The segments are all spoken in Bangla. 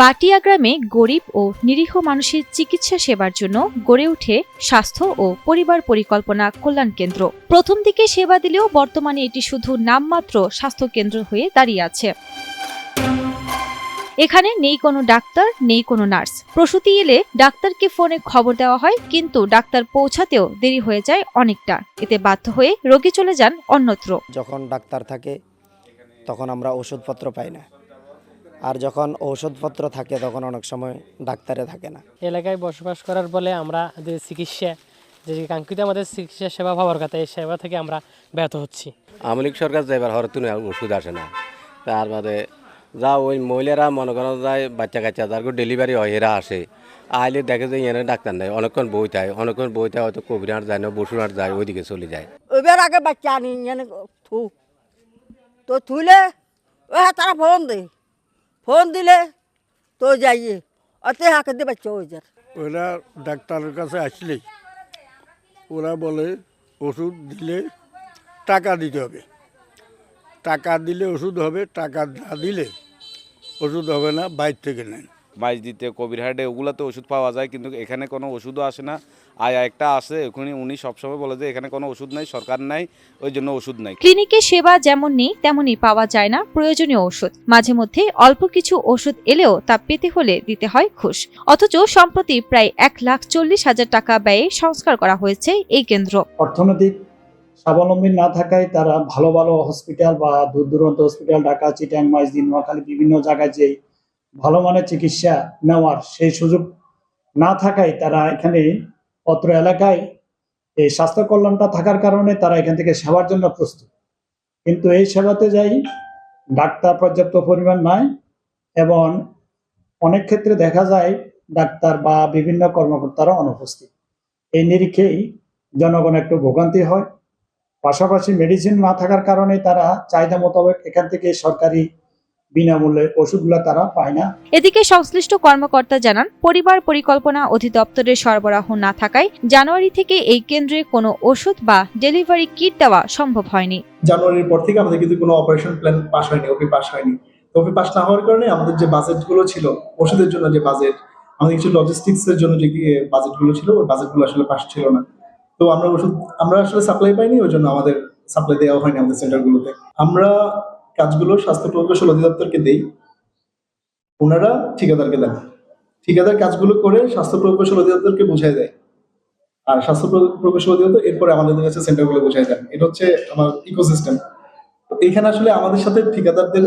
বাটিয়া গ্রামে গরিব ও নিরীহ মানুষের চিকিৎসা সেবার জন্য গড়ে ওঠে স্বাস্থ্য ও পরিবার পরিকল্পনা কল্যাণ কেন্দ্র। প্রথম দিকে সেবা দিলেও বর্তমানে এটি শুধু নামমাত্র স্বাস্থ্য কেন্দ্র হয়ে দাঁড়িয়ে আছে। এখানে নেই কোনো ডাক্তার, নেই কোনো নার্স। প্রসূতি এলে ডাক্তারকে ফোনে খবর দেওয়া হয়, কিন্তু ডাক্তার পৌঁছাতেও দেরি হয়ে যায় অনেকটা। এতে বাধ্য হয়ে রোগী চলে যান অন্যত্র। যখন ডাক্তার থাকে, তখন আমরা ওষুধপত্র পাই না। আর যখন ঔষধপত্র থাকে তখন অনেক সময় ডাক্তারে থাকে না। এলাকায় বসবাস করার ফলে আমরা যে চিকিৎসা যে কাঙ্ক্ষিত আমাদের চিকিৎসা সেবা পাওয়ার কথা এই সেবা থেকে আমরা ব্যাহত হচ্ছি। আওয়ামী লীগ সরকার যাইবার হরে তুলে ওষুধ আসে না তার বাদে যা ওই মহিলারা মনে করেন যায় বাচ্চা কাচ্চা যার ডেলিভারি হয় এরা আসে। আইলে দেখে যে এনে ডাক্তার নাই অনেকক্ষণ বই থাকে অনেকক্ষণ বই থাকে হয়তো কবিরাট যায় না বসুরাট যায় ওইদিকে চলে যায়। এবার আগে বাচ্চা আনি এনে থু। তো থুলে ও হ্যাঁ তারা ফোন দে। ফোন দিলে তো যাইয়ে অতে হাঁকে দিয়ে বাচ্চা হয়ে যায় ওরা ডাক্তারের কাছে আসলেই ওরা বলে, ওষুধ দিলে টাকা দিতে হবে। টাকা দিলে ওষুধ হবে, টাকা না দিলে ওষুধ হবে না, বাইর থেকে নেন। মাইজ দিতে কবিরহাটে ওগুলোতে ওষুধ পাওয়া যায় কিন্তু এখানে কোনো ওষুধও আসে না। আয়া একটা আসে ওখানে উনি সবসময় বলে যে এখানে কোনো ওষুধ নাই সরকার নাই ওই জন্য ওষুধ নাই। ক্লিনিকে সেবা যেমন নেই তেমনই পাওয়া যায় না প্রয়োজনীয় ওষুধ। মাঝে মধ্যে অল্প কিছু ওষুধ এলেও তা পেতে হলে দিতে হয় ঘুষ। অথচ সম্প্রতি প্রায় এক লাখ চল্লিশ হাজার টাকা ব্যয়ে সংস্কার করা হয়েছে এই কেন্দ্র। অর্থনৈতিক স্বাবলম্বী না থাকায় তারা ভালো ভালো হসপিটাল বা দূর দূরান্ত হসপিটাল ঢাকা চিটাং মাইজদিন নোয়াখালী বিভিন্ন জায়গায় যে ভালো মানের চিকিৎসা নেওয়ার সেই সুযোগ না থাকায় তারা এখানে অত্র এলাকায় এই স্বাস্থ্য কল্যাণটা থাকার কারণে তারা এখান থেকে সেবার জন্য প্রস্তুত। কিন্তু এই সেবাতে যাই, ডাক্তার পর্যাপ্ত পরিমাণ নাই এবং অনেক ক্ষেত্রে দেখা যায় ডাক্তার বা বিভিন্ন কর্মকর্তারা অনুপস্থিত। এই নিরিখেই জনগণ একটু ভোগান্তি হয়। পাশাপাশি মেডিসিন না থাকার কারণে তারা চাহিদা মোতাবেক এখান থেকে সরকারি বিনামূল্যে ওষুধগুলো তারা পায় না। এদিকে সংশ্লিষ্ট কর্মকর্তা জানান পরিবার পরিকল্পনা অধিদপ্তরের সরবরাহ না থাকায় জানুয়ারি থেকে এই কেন্দ্রে কোনো ওষুধ বা ডেলিভারি কিট দেওয়া সম্ভব হয়নি। জানুয়ারির পর থেকে আমাদের কিন্তু কোনো অপারেশন প্ল্যান পাস হয়নি ওপি পাস হয়নি। ওপি পাস না হওয়ার কারণে আমাদের যে বাজেটগুলো ছিল ওষুধের জন্য যে বাজেট আমাদের কিছু লজিস্টিক্স এর জন্য যে বাজেটগুলো ছিল ওই বাজেটগুলো আসলে পাস ছিল না। তো আমরা ওষুধ আমরা আসলে সাপ্লাই পাইনি ওই জন্য আমাদের সাপ্লাই দেওয়া হয়নি আমাদের সেন্টারগুলোতে আমরা কাজগুলো স্বাস্থ্য প্রকৌশল অধিদপ্তরকে দেই। ওনারা ঠিকাদারকে দেন। ঠিকাদার কাজগুলো করে স্বাস্থ্য প্রকৌশল অধিদপ্তরকে বুঝাই দেয়। আর স্বাস্থ্য প্রকৌশল অধিদপ্তর এরপরে আমাদের কাছে সেন্টারগুলো বুঝাই দেন। এটা হচ্ছে আমার ইকোসিস্টেম। এখানে আসলে আমাদের সাথে ঠিকাদারদের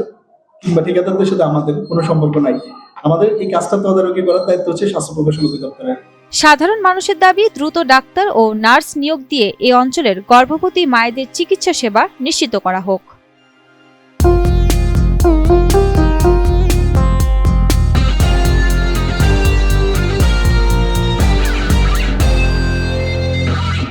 কিংবা ঠিকাদারদের সাথে আমাদের কোনো সম্পর্ক নাই। আমাদের এই কাজটা তদারকি করার দায়িত্ব হচ্ছে স্বাস্থ্য প্রকৌশল অধিদপ্তরের। সাধারণ মানুষের দাবি, দ্রুত ডাক্তার ও নার্স নিয়োগ দিয়ে এই অঞ্চলের গর্ভবতী মায়েদের চিকিৎসা সেবা নিশ্চিত করা হোক।